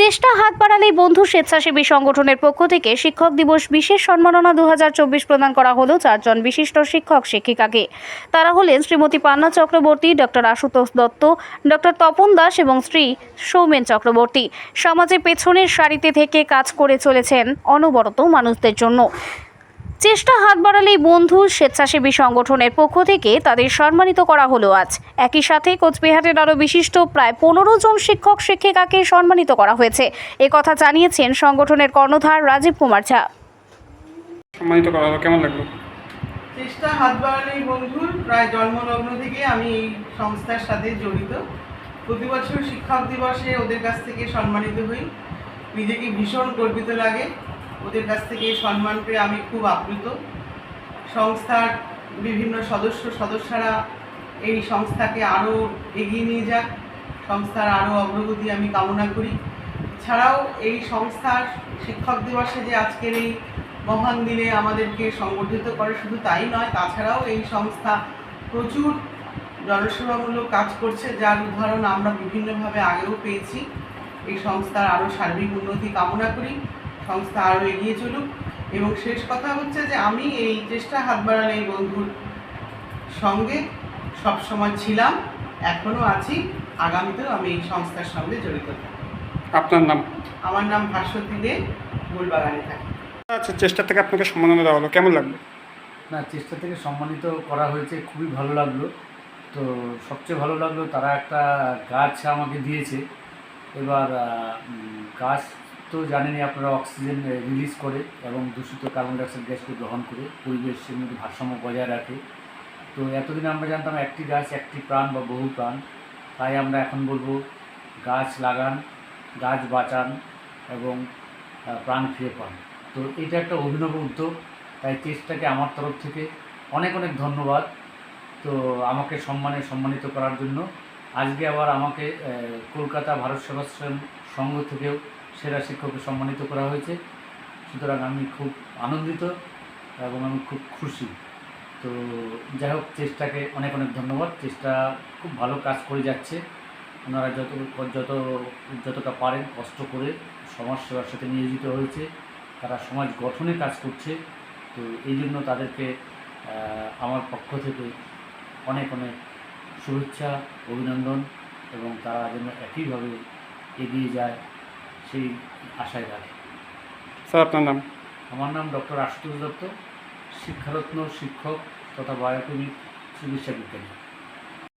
চেষ্টা হাত বাড়ালেই বন্ধু স্বেচ্ছাসেবী সংগঠনের পক্ষ থেকে শিক্ষক দিবস বিশেষ সম্মাননা দু হাজার চব্বিশ প্রদান করা হলো চারজন বিশিষ্ট শিক্ষক শিক্ষিকাকে। তারা হলেন শ্রীমতী পান্না চক্রবর্তী, ডক্টর আশুতোষ দত্ত, ডক্টর তপন দাস এবং শ্রী সৌমেন চক্রবর্তী। সমাজে পেছনের সারিতে থেকে কাজ করে চলেছেন অনবরত মানুষদের জন্য। চেষ্টা হাত বাড়ালেই বন্ধু স্বেচ্ছাসেবী সংগঠনের পক্ষ থেকে তাদের সম্মানিত করা হলো আজ। একই সাথে কোচবিহারের আরও বিশিষ্ট প্রায় পনেরো জন শিক্ষক শিক্ষিকাকে সম্মানিত করা হয়েছে। কথা জানিয়েছেন সংগঠনের কর্ণধার রাজীব কুমার ঝা। সম্মানিত করা হলো কেমন লাগল? চেষ্টা হাত বাড়ালেই বন্ধুর প্রায় জন্মলগ্ন থেকে আমি এই সংস্থার সাথে জড়িত। প্রতি বছর শিক্ষক দিবসে ওদের কাছ থেকে সম্মানিত হই। নিজেকে ভীষণ গর্বিত লাগে। ওদের কাছ থেকে সম্মান পেয়ে আমি খুব আপ্লুত। সংস্থার বিভিন্ন সদস্য, সদস্যরা এই সংস্থাকে আরও এগিয়ে নিয়ে যাক, সংস্থার আরও অগ্রগতি আমি কামনা করি। এছাড়াও এই সংস্থার শিক্ষক দিবসে যে আজকের এই মহান দিনে আমাদেরকে সংগঠিত করে শুধু তাই নয়, তাছাড়াও এই সংস্থা প্রচুর জনসেবামূলক কাজ করছে, যার উদাহরণ আমরা বিভিন্নভাবে আগেও পেয়েছি। এই সংস্থার আরও সার্বিক উন্নতি কামনা করি। সংস্থা আরও এগিয়ে চলুক। এবং শেষ কথা হচ্ছে যে আমি এই চেষ্টা হাত বাড়ালে এই বন্ধুর সঙ্গে সবসময় ছিলাম এখনও আছি আগামীতেও আমি এই সংস্থার সঙ্গে জড়িত আপনার নাম? আমার নাম ভাস্বতী দে গোলবাগানে থাকি। আচ্ছা চেষ্টা থেকে আপনাকে সম্মাননা দেওয়া হলো কেমন লাগল? না চেষ্টা থেকে সম্মানিত করা হয়েছে খুবই ভালো লাগল। তো সবচেয়ে ভালো লাগল তারা একটা গাছ আমাকে দিয়েছে। এবার গাছ তো জানেনই আপনারা অক্সিজেন রিলিজ করে এবং দূষিত কার্বন ডাইঅক্সাইড গ্যাসকে গ্রহণ করে পরিবেশের মধ্যে ভারসাম্য বজায় রাখে। তো এতদিন আমরা জানতাম একটি গাছ একটি প্রাণ বা বহু প্রাণ। তাই আমরা এখন বলব গাছ লাগান, গাছ বাঁচান এবং প্রাণ ফিরে পান। তো এটা একটা অভিনব উদ্যোগ। তাই চেষ্টাকে আমার তরফ থেকে অনেক অনেক ধন্যবাদ। তো আমাকে সম্মানে সম্মানিত করার জন্য। আজকে আবার আমাকে কলকাতা ভারত সেবাশ্রম সংঘ থেকেও সেরা শিক্ষককে সম্মানিত করা হয়েছে। সুতরাং আমি খুব আনন্দিত এবং আমি খুব খুশি। তো যাই হোক, চেষ্টাকে অনেক অনেক ধন্যবাদ। চেষ্টা খুব ভালো কাজ করে যাচ্ছে। ওনারা যত যত যতটা পারেন কষ্ট করে সমাজ সেবার সাথে নিয়োজিত হয়েছে। তারা সমাজ গঠনে কাজ করছে। তো এই জন্য তাদেরকে আমার পক্ষ থেকে অনেক অনেক শুভেচ্ছা, অভিনন্দন এবং তারা যেন একইভাবে এগিয়ে যায়। সেই আশায় থাকে স্যার আপনার নাম? আমার নাম ডক্টর আশুতোষ দত্ত শিক্ষারত্ন শিক্ষক তথা বায়োকেমিক চিকিৎসা বিজ্ঞানী।